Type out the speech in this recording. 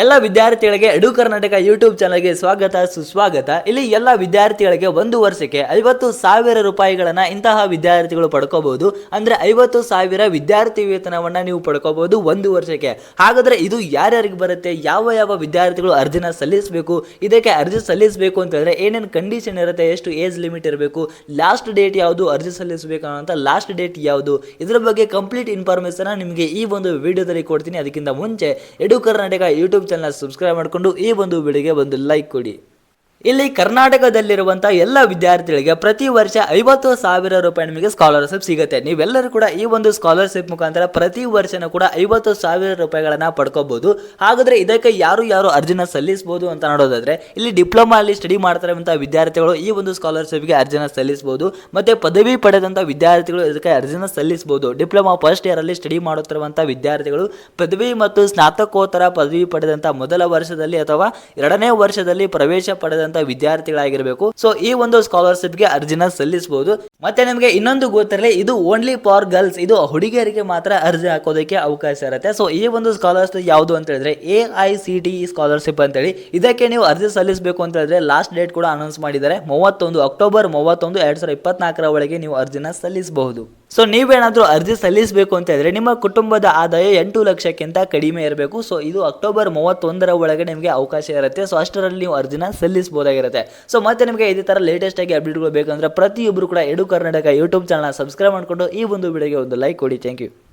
ಎಲ್ಲ ವಿದ್ಯಾರ್ಥಿಗಳಿಗೆ ಎಡು ಕರ್ನಾಟಕ ಯೂಟ್ಯೂಬ್ ಚಾನಲ್ಗೆ ಸ್ವಾಗತ, ಸುಸ್ವಾಗತ. ಇಲ್ಲಿ ಎಲ್ಲ ವಿದ್ಯಾರ್ಥಿಗಳಿಗೆ ಒಂದು ವರ್ಷಕ್ಕೆ ಐವತ್ತು ಸಾವಿರ ರೂಪಾಯಿಗಳನ್ನ ಇಂತಹ ವಿದ್ಯಾರ್ಥಿಗಳು ಪಡ್ಕೋಬಹುದು. ಅಂದ್ರೆ ಐವತ್ತು ಸಾವಿರ ವಿದ್ಯಾರ್ಥಿ ವೇತನವನ್ನ ನೀವು ಪಡ್ಕೋಬಹುದು ಒಂದು ವರ್ಷಕ್ಕೆ. ಹಾಗಾದ್ರೆ ಇದು ಯಾರ್ಯಾರಿಗೆ ಬರುತ್ತೆ? ಯಾವ ಯಾವ ವಿದ್ಯಾರ್ಥಿಗಳು ಅರ್ಜಿನ ಸಲ್ಲಿಸಬೇಕು? ಇದಕ್ಕೆ ಅರ್ಜಿ ಸಲ್ಲಿಸಬೇಕು ಅಂತ ಹೇಳಿದ್ರೆ ಏನೇನು ಕಂಡೀಷನ್ ಇರುತ್ತೆ? ಎಷ್ಟು ಏಜ್ ಲಿಮಿಟ್ ಇರಬೇಕು? ಲಾಸ್ಟ್ ಡೇಟ್ ಯಾವುದು? ಅರ್ಜಿ ಸಲ್ಲಿಸಬೇಕು ಅಂತ ಲಾಸ್ಟ್ ಡೇಟ್ ಯಾವುದು? ಇದರ ಬಗ್ಗೆ ಕಂಪ್ಲೀಟ್ ಇನ್ಫಾರ್ಮೇಷನ್ ನಿಮಗೆ ಈ ಒಂದು ವಿಡಿಯೋದಲ್ಲಿ ಕೊಡ್ತೀನಿ. ಅದಕ್ಕಿಂತ ಮುಂಚೆ Edu Karnataka YouTube channel subscribe ಮಾಡಿಕೊಂಡು ಈ ಒಂದು ವಿಡಿಯೋಗೆ ಒಂದು ಲೈಕ್ ಕೊಡಿ. ಇಲ್ಲಿ ಕರ್ನಾಟಕದಲ್ಲಿರುವಂಥ ಎಲ್ಲ ವಿದ್ಯಾರ್ಥಿಗಳಿಗೆ ಪ್ರತಿ ವರ್ಷ ಐವತ್ತು ಸಾವಿರ ರೂಪಾಯಿ ನಿಮಗೆ ಸ್ಕಾಲರ್ಶಿಪ್ ಸಿಗುತ್ತೆ. ನೀವೆಲ್ಲರೂ ಕೂಡ ಈ ಒಂದು ಸ್ಕಾಲರ್ಶಿಪ್ ಮುಖಾಂತರ ಪ್ರತಿ ವರ್ಷನೂ ಕೂಡ ಐವತ್ತು ಸಾವಿರ ರೂಪಾಯಿಗಳನ್ನ ಪಡ್ಕೋಬಹುದು ಹಾಗಾದ್ರೆ ಇದಕ್ಕೆ ಯಾರು ಯಾರು ಅರ್ಜಿನ ಸಲ್ಲಿಸಬಹುದು ಅಂತ ನೋಡೋದಾದರೆ, ಇಲ್ಲಿ ಡಿಪ್ಲೊಮಾ ಅಲ್ಲಿ ಸ್ಟಡಿ ಮಾಡ್ತಿರುವಂಥ ವಿದ್ಯಾರ್ಥಿಗಳು ಈ ಒಂದು ಸ್ಕಾಲರ್ಶಿಪ್ಗೆ ಅರ್ಜಿನ ಸಲ್ಲಿಸಬಹುದು ಮತ್ತೆ ಪದವಿ ಪಡೆದಂಥ ವಿದ್ಯಾರ್ಥಿಗಳು ಇದಕ್ಕೆ ಅರ್ಜಿನ ಸಲ್ಲಿಸಬಹುದು ಡಿಪ್ಲೊಮಾ ಫಸ್ಟ್ ಇಯರ್ ಅಲ್ಲಿ ಸ್ಟಡಿ ಮಾಡುತ್ತಿರುವಂಥ ವಿದ್ಯಾರ್ಥಿಗಳು ಪದವಿ ಮತ್ತು ಸ್ನಾತಕೋತ್ತರ ಪದವಿ ಪಡೆದಂಥ ಮೊದಲ ವರ್ಷದಲ್ಲಿ ಅಥವಾ ಎರಡನೇ ವರ್ಷದಲ್ಲಿ ಪ್ರವೇಶ ಪಡೆದಂಥ ವಿದ್ಯಾರ್ಥಿಗಳಾಗಿರಬೇಕು. ಸೊ ಈ ಒಂದು ಸ್ಕಾಲರ್ಶಿಪ್ಗೆ ಅರ್ಜಿನ ಸಲ್ಲಿಸಬಹುದು ಮತ್ತೆ ನಿಮಗೆ ಇನ್ನೊಂದು ಗೊತ್ತಿರಲಿ, ಇದು ಓನ್ಲಿ ಫಾರ್ ಗರ್ಲ್ಸ್ ಇದು ಹುಡುಗಿಯರಿಗೆ ಮಾತ್ರ ಅರ್ಜಿ ಹಾಕೋದಕ್ಕೆ ಅವಕಾಶ ಇರುತ್ತೆ. ಸೊ ಈ ಒಂದು ಸ್ಕಾಲರ್ಶಿಪ್ ಯಾವುದು ಅಂತ ಹೇಳಿದ್ರೆ A I C T scholarship ಅಂತೇಳಿ. ಇದಕ್ಕೆ ನೀವು ಅರ್ಜಿ ಸಲ್ಲಿಸಬೇಕು ಅಂತ ಹೇಳಿದ್ರೆ ಲಾಸ್ಟ್ ಡೇಟ್ ಕೂಡ ಅನೌನ್ಸ್ ಮಾಡಿದ್ದಾರೆ. ಮೂವತ್ತೊಂದು ಅಕ್ಟೋಬರ್ ಮೂವತ್ತೊಂದು, ಎರಡ್ ಸಾವಿರದ ಇಪ್ಪತ್ನಾಲ್ಕರ ಒಳಗೆ ನೀವು ಅರ್ಜಿನ ಸಲ್ಲಿಸಬಹುದು. ಸೊ ನೀವೇನಾದರೂ ಅರ್ಜಿ ಸಲ್ಲಿಸಬೇಕು ಅಂತ ಹೇಳಿದ್ರೆ ನಿಮ್ಮ ಕುಟುಂಬದ ಆದಾಯ ಎಂಟು ಲಕ್ಷಕ್ಕಿಂತ ಕಡಿಮೆ ಇರಬೇಕು. ಸೊ ಇದು ಅಕ್ಟೋಬರ್ ಮೂವತ್ತೊಂದರ ಒಳಗೆ ನಿಮಗೆ ಅವಕಾಶ ಇರುತ್ತೆ. ಸೊ ಅಷ್ಟರಲ್ಲಿ ನೀವು ಅರ್ಜಿನ ಸಲ್ಲಿಸಬಹುದಾಗಿರುತ್ತೆ. ಸೊ ಮತ್ತೆ ನಿಮಗೆ ಇದೇ ತರ ಲೇಟೆಸ್ಟ್ ಆಗಿ ಅಪ್ಡೇಟ್ಗಳು ಬೇಕಂದ್ರೆ ಪ್ರತಿಯೊಬ್ಬರು ಕೂಡ Edu Karnataka YouTube channel subscribe ಮಾಡಿಕೊಂಡು ಈ ಒಂದು ವಿಡಿಯೋಗೆ ಒಂದು ಲೈಕ್ ಕೊಡಿ. Thank you